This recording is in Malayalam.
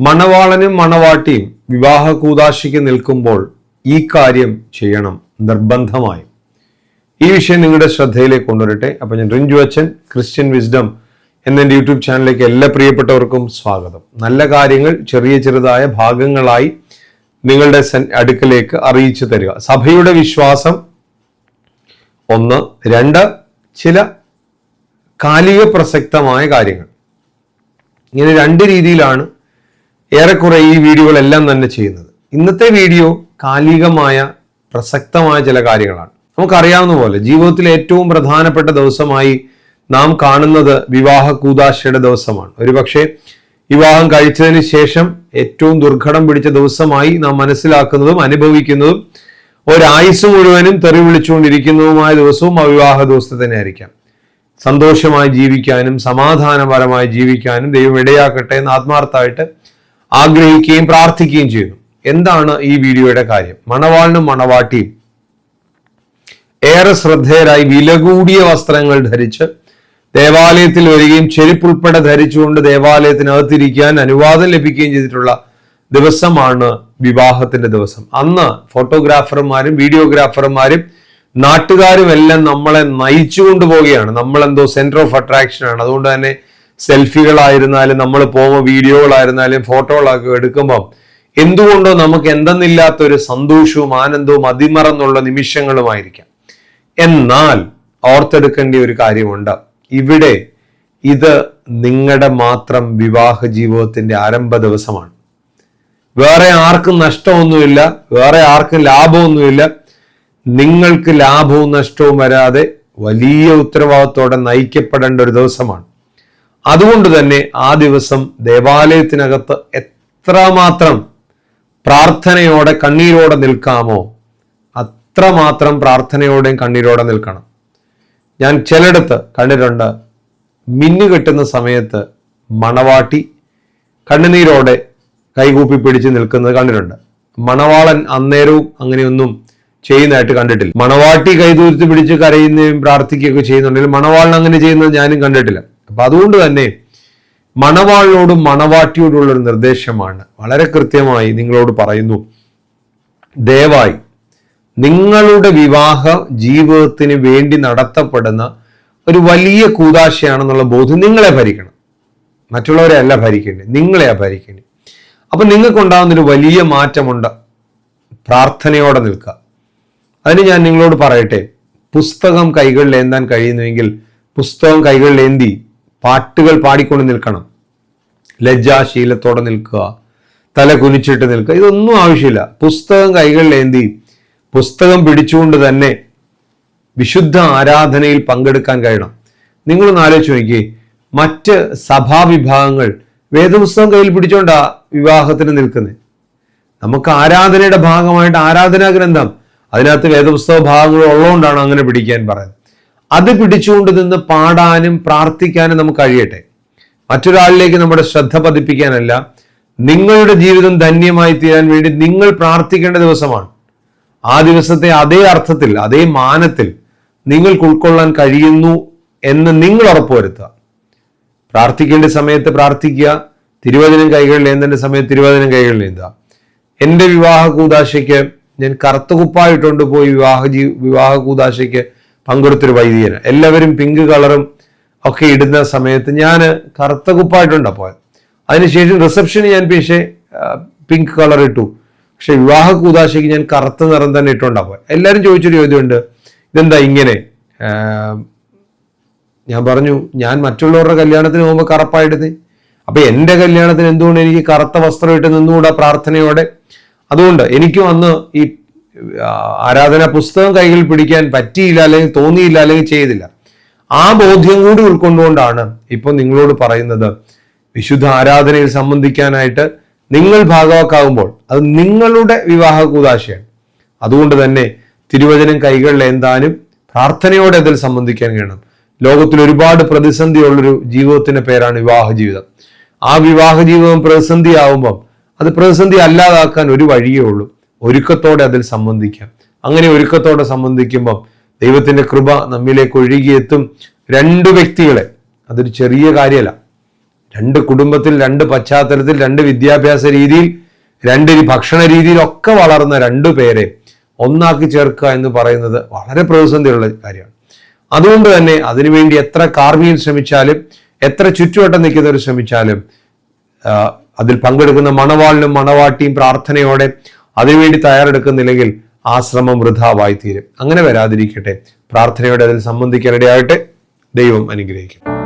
മണവാളനും മണവാട്ടിയും വിവാഹ കൂതാശിക്ക് നിൽക്കുമ്പോൾ ഈ കാര്യം ചെയ്യണം നിർബന്ധമായി. ഈ വിഷയം നിങ്ങളുടെ ശ്രദ്ധയിലേക്ക് കൊണ്ടുവരട്ടെ. അപ്പൊ ഞാൻ റിഞ്ചു അച്ഛൻ ക്രിസ്ത്യൻ വിസ്ഡം എന്ന എന്റെ യൂട്യൂബ് ചാനലിലേക്ക് എല്ലാ പ്രിയപ്പെട്ടവർക്കും സ്വാഗതം. നല്ല കാര്യങ്ങൾ ചെറിയ ചെറുതായ ഭാഗങ്ങളായി നിങ്ങളുടെ അടുക്കലേക്ക് അറിയിച്ചു തരിക. സഭയുടെ വിശ്വാസം ഒന്ന്. രണ്ട്. ചില കാലിക പ്രസക്തമായ കാര്യങ്ങൾ. ഇങ്ങനെ രണ്ട് രീതിയിലാണ് ഏറെക്കുറെ ഈ വീഡിയോകളെല്ലാം തന്നെ ചെയ്യുന്നത്. ഇന്നത്തെ വീഡിയോ കാലികമായ പ്രസക്തമായ ചില കാര്യങ്ങളാണ്. നമുക്കറിയാവുന്ന പോലെ ജീവിതത്തിലെ ഏറ്റവും പ്രധാനപ്പെട്ട ദിവസമായി നാം കാണുന്നത് വിവാഹ കൂതാശയുടെ ദിവസമാണ്. ഒരുപക്ഷെ വിവാഹം കഴിച്ചതിന് ശേഷം ഏറ്റവും ദുർഘടം പിടിച്ച ദിവസമായി നാം മനസ്സിലാക്കുന്നതും അനുഭവിക്കുന്നതും ഒരായുസ് മുഴുവനും തെറി വിളിച്ചുകൊണ്ടിരിക്കുന്നതുമായ ദിവസവും ആ വിവാഹ ദിവസത്തെ തന്നെ ആയിരിക്കാം സന്തോഷമായി ജീവിക്കാനും സമാധാനപരമായി ജീവിക്കാനും ദൈവം ഇടയാക്കട്ടെ എന്ന് ആത്മാർത്ഥമായിട്ട് ആഗ്രഹിക്കുകയും പ്രാർത്ഥിക്കുകയും ചെയ്യുന്നു. എന്താണ് ഈ വീഡിയോയുടെ കാര്യം? മണവാളിനും മണവാട്ടിയും ഏറെ ശ്രദ്ധേയരായി വില കൂടിയ വസ്ത്രങ്ങൾ ധരിച്ച് ദേവാലയത്തിൽ വരികയും ചെരുപ്പുൾപ്പെടെ ധരിച്ചുകൊണ്ട് ദേവാലയത്തിനകത്തിരിക്കാൻ അനുവാദം ലഭിക്കുകയും ചെയ്തിട്ടുള്ള ദിവസമാണ് വിവാഹത്തിന്റെ ദിവസം. അന്ന് ഫോട്ടോഗ്രാഫർമാരും വീഡിയോഗ്രാഫർമാരും നാട്ടുകാരും എല്ലാം നമ്മളെ നയിച്ചു കൊണ്ടുപോവുകയാണ് നമ്മളെന്തോ സെന്റർ ഓഫ് അട്രാക്ഷൻ ആണ്. അതുകൊണ്ട് തന്നെ സെൽഫികളായിരുന്നാലും നമ്മൾ പോകുമ്പോൾ വീഡിയോകളായിരുന്നാലും ഫോട്ടോകളൊക്കെ എടുക്കുമ്പോൾ എന്തുകൊണ്ടോ നമുക്ക് എന്തെന്നില്ലാത്ത ഒരു സന്തോഷവും ആനന്ദവും അതിമറന്നുള്ള നിമിഷങ്ങളുമായിരിക്കാം. എന്നാൽ ഓർത്തെടുക്കേണ്ട ഒരു കാര്യമുണ്ട്. ഇവിടെ ഇത് നിങ്ങളുടെ മാത്രം വിവാഹ ജീവിതത്തിന്റെ ആരംഭ ദിവസമാണ്. വേറെ ആർക്കും നഷ്ടമൊന്നുമില്ല വേറെ ആർക്കും ലാഭമൊന്നുമില്ല. നിങ്ങൾക്ക് ലാഭവും നഷ്ടവും വരാതെ വലിയ ഉത്തരവാദിത്തോടെ നയിക്കപ്പെടേണ്ട ഒരു ദിവസമാണ്. അതുകൊണ്ട് തന്നെ ആ ദിവസം ദേവാലയത്തിനകത്ത് എത്രമാത്രം പ്രാർത്ഥനയോടെ കണ്ണീരോടെ നിൽക്കാമോ അത്രമാത്രം പ്രാർത്ഥനയോടെയും കണ്ണീരോടെ നിൽക്കണം. ഞാൻ ചിലയിടത്ത് കണ്ടിട്ടുണ്ട് മിന്നു കെട്ടുന്ന സമയത്ത് മണവാട്ടി കണ്ണുനീരോടെ കൈകൂപ്പി പിടിച്ച് നിൽക്കുന്നത് കണ്ടിട്ടുണ്ട്. മണവാളൻ അന്നേരവും അങ്ങനെയൊന്നും ചെയ്യുന്നതായിട്ട് കണ്ടിട്ടില്ല. മണവാട്ടി കൈതൂർത്തി പിടിച്ച് കരയുന്നതും പ്രാർത്ഥിക്കുകയൊക്കെ ചെയ്യുന്നുണ്ടെങ്കിൽ മണവാളൻ അങ്ങനെ ചെയ്യുന്നത് ഞാനും കണ്ടിട്ടില്ല. അപ്പൊ അതുകൊണ്ട് തന്നെ മണവാളിനോടും മണവാട്ടിയോടുള്ള ഒരു നിർദ്ദേശമാണ്. വളരെ കൃത്യമായി നിങ്ങളോട് പറയുന്നു ദയവായി നിങ്ങളുടെ വിവാഹ ജീവിതത്തിന് വേണ്ടി നടത്തപ്പെടുന്ന ഒരു വലിയ കൂതാശയാണെന്നുള്ള ബോധ്യം നിങ്ങളെ ഭരിക്കണം. മറ്റുള്ളവരെ അല്ല ഭരിക്കേണ്ടത് നിങ്ങളെയാ ഭരിക്കേണ്ടത്. അപ്പൊ നിങ്ങൾക്കുണ്ടാകുന്ന ഒരു വലിയ മാറ്റമുണ്ട്. പ്രാർത്ഥനയോടെ നിൽക്കുക. അതിന് ഞാൻ നിങ്ങളോട് പറയട്ടെ പുസ്തകം കൈകളിൽ ഏന്താൻ കഴിയുന്നുവെങ്കിൽ പുസ്തകം കൈകളിൽ ഏന്തി പാട്ടുകൾ പാടിക്കൊണ്ട് നിൽക്കണം. ലജ്ജാശീലത്തോടെ നിൽക്കുക. തല കുനിച്ചിട്ട് നിൽക്കുക. ഇതൊന്നും ആവശ്യമില്ല. പുസ്തകം കൈകളിൽ ഏന്തി പുസ്തകം പിടിച്ചുകൊണ്ട് തന്നെ വിശുദ്ധ ആരാധനയിൽ പങ്കെടുക്കാൻ കഴിയണം. നിങ്ങളൊന്ന് ആലോചിച്ച് നോക്കിയേ. മറ്റ് സഭാവിഭാഗങ്ങൾ വേദപുസ്തകം കയ്യിൽ പിടിച്ചോണ്ടാ വിവാഹത്തിന് നിൽക്കുന്നത് നമുക്ക് ആരാധനയുടെ ഭാഗമായിട്ട് ആരാധനാ ഗ്രന്ഥം അതിനകത്ത് വേദപുസ്തക ഭാഗങ്ങൾ ഉള്ളതുകൊണ്ടാണ് അങ്ങനെ പിടിക്കാൻ പറയുന്നത്. അത് പിടിച്ചുകൊണ്ട് നിന്ന് പാടാനും പ്രാർത്ഥിക്കാനും നമുക്ക് കഴിയട്ടെ. മറ്റൊരാളിലേക്ക് നമ്മുടെ ശ്രദ്ധ പതിപ്പിക്കാനല്ല നിങ്ങളുടെ ജീവിതം ധന്യമായി തീരാൻ വേണ്ടി നിങ്ങൾ പ്രാർത്ഥിക്കേണ്ട ദിവസമാണ്. ആ ദിവസത്തെ അതേ അർത്ഥത്തിൽ അതേ മാനത്തിൽ നിങ്ങൾക്ക് ഉൾക്കൊള്ളാൻ കഴിയുന്നു എന്ന് നിങ്ങൾ ഉറപ്പുവരുത്തുക പ്രാർത്ഥിക്കേണ്ട സമയത്ത് പ്രാർത്ഥിക്കുക തിരുവചനം കൈകളിൽ ഏന്തേണ്ട സമയത്ത് തിരുവചനം കൈകളിൽ ഏന്തുക എന്റെ വിവാഹ കൂതാശയ്ക്ക് ഞാൻ കറുത്ത കുപ്പായിട്ടുണ്ട് പോയി വിവാഹ ജീ വിവാഹ കൂതാശയ്ക്ക് പങ്കെടുത്തൊരു വൈദികന് എല്ലാവരും പിങ്ക് കളറും ഒക്കെ ഇടുന്ന സമയത്ത് ഞാൻ കറുത്ത കുപ്പായിട്ടുണ്ട് പോയത് അതിനുശേഷം റിസപ്ഷന് ഞാൻ പക്ഷേ പിങ്ക് കളർ ഇട്ടു. പക്ഷെ വിവാഹ കൂതാശയ്ക്ക് ഞാൻ കറുത്ത നിറം തന്നെ ഇട്ടുണ്ടാ പോയത് എല്ലാവരും ചോദിച്ചൊരു ചോദ്യമുണ്ട്. ഇതെന്താ ഇങ്ങനെ? ഞാൻ പറഞ്ഞു ഞാൻ മറ്റുള്ളവരുടെ കല്യാണത്തിന് പോകുമ്പോൾ കറുപ്പായിടുന്നേ അപ്പൊ എന്റെ കല്യാണത്തിന് എന്തുകൊണ്ട് എനിക്ക് കറുത്ത വസ്ത്രം ഇട്ട് നിന്നുകൂടാ പ്രാർത്ഥനയോടെ? അതുകൊണ്ട് എനിക്കും അന്ന് ഈ ആരാധന പുസ്തകം കൈകളിൽ പിടിക്കാൻ പറ്റിയില്ല അല്ലെങ്കിൽ തോന്നിയില്ല അല്ലെങ്കിൽ ചെയ്തില്ല. ആ ബോധ്യം കൂടി ഉൾക്കൊണ്ടുകൊണ്ടാണ് ഇപ്പൊ നിങ്ങളോട് പറയുന്നത് വിശുദ്ധ ആരാധനയിൽ സംബന്ധിക്കാനായിട്ട് നിങ്ങൾ ഭാഗവാക്കാകുമ്പോൾ അത് നിങ്ങളുടെ വിവാഹ കൂതാശയാണ്. അതുകൊണ്ട് തന്നെ തിരുവചനം കൈകളിൽ എന്താനും പ്രാർത്ഥനയോടെ അതിൽ സംബന്ധിക്കാൻ കഴിയണം. ലോകത്തിൽ ഒരുപാട് പ്രതിസന്ധിയുള്ളൊരു ജീവിതത്തിന്റെ പേരാണ് വിവാഹ ജീവിതം. ആ വിവാഹ ജീവിതം പ്രതിസന്ധി ആവുമ്പം അത് പ്രതിസന്ധി അല്ലാതാക്കാൻ ഒരു വഴിയേ ഉള്ളൂ. ഒരുക്കത്തോടെ അതിൽ സംബന്ധിക്കാം. അങ്ങനെ ഒരുക്കത്തോടെ സംബന്ധിക്കുമ്പം ദൈവത്തിന്റെ കൃപ നമ്മിലേക്ക് ഒഴുകിയെത്തും രണ്ട് വ്യക്തികളെ. അതൊരു ചെറിയ കാര്യമല്ല. രണ്ട് കുടുംബത്തിൽ രണ്ട് പശ്ചാത്തലത്തിൽ രണ്ട് വിദ്യാഭ്യാസ രീതിയിൽ രണ്ട് ഭക്ഷണ രീതിയിലൊക്കെ വളർന്ന രണ്ടു പേരെ ഒന്നാക്കി ചേർക്കുക എന്ന് പറയുന്നത് വളരെ പ്രതിസന്ധിയുള്ള കാര്യമാണ്. അതുകൊണ്ട് തന്നെ അതിനുവേണ്ടി എത്ര കാർമിയിൽ ശ്രമിച്ചാലും എത്ര ചുറ്റുവട്ടം നിൽക്കുന്നവർ ശ്രമിച്ചാലും അതിൽ പങ്കെടുക്കുന്ന മണവാളിനും മണവാട്ടിയും പ്രാർത്ഥനയോടെ അതിനുവേണ്ടി തയ്യാറെടുക്കുന്നില്ലെങ്കിൽ ആശ്രമം ശ്രമം വൃഥാവായി തീരും അങ്ങനെ വരാതിരിക്കട്ടെ. പ്രാർത്ഥനയോടെ അതിൽ സംബന്ധിക്കാനിടയാകട്ടെ ദൈവം അനുഗ്രഹിക്കും